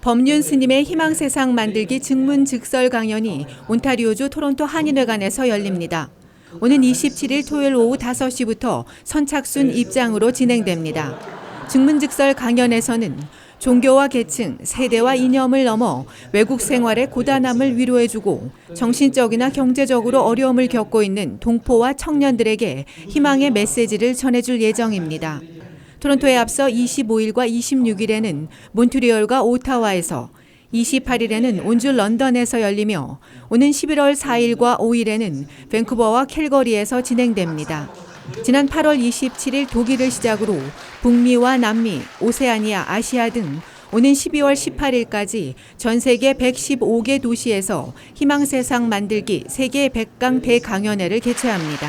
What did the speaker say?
법륜 스님의 희망 세상 만들기 증문 즉설 강연이 온타리오주 토론토 한인회관에서 열립니다. 오는 27일 토요일 오후 5시부터 선착순 입장으로 진행됩니다. 증문즉설 강연에서는 종교와 계층, 세대와 이념을 넘어 외국 생활의 고단함을 위로해주고 정신적이나 경제적으로 어려움을 겪고 있는 동포와 청년들에게 희망의 메시지를 전해줄 예정입니다. 토론토에 앞서 25일과 26일에는 몬트리올과 오타와에서 28일에는 온주 런던에서 열리며 오는 11월 4일과 5일에는 밴쿠버와 캘거리에서 진행됩니다. 지난 8월 27일 독일을 시작으로 북미와 남미, 오세아니아, 아시아 등 오는 12월 18일까지 전 세계 115개 도시에서 희망 세상 만들기 세계 100강 대강연회를 개최합니다.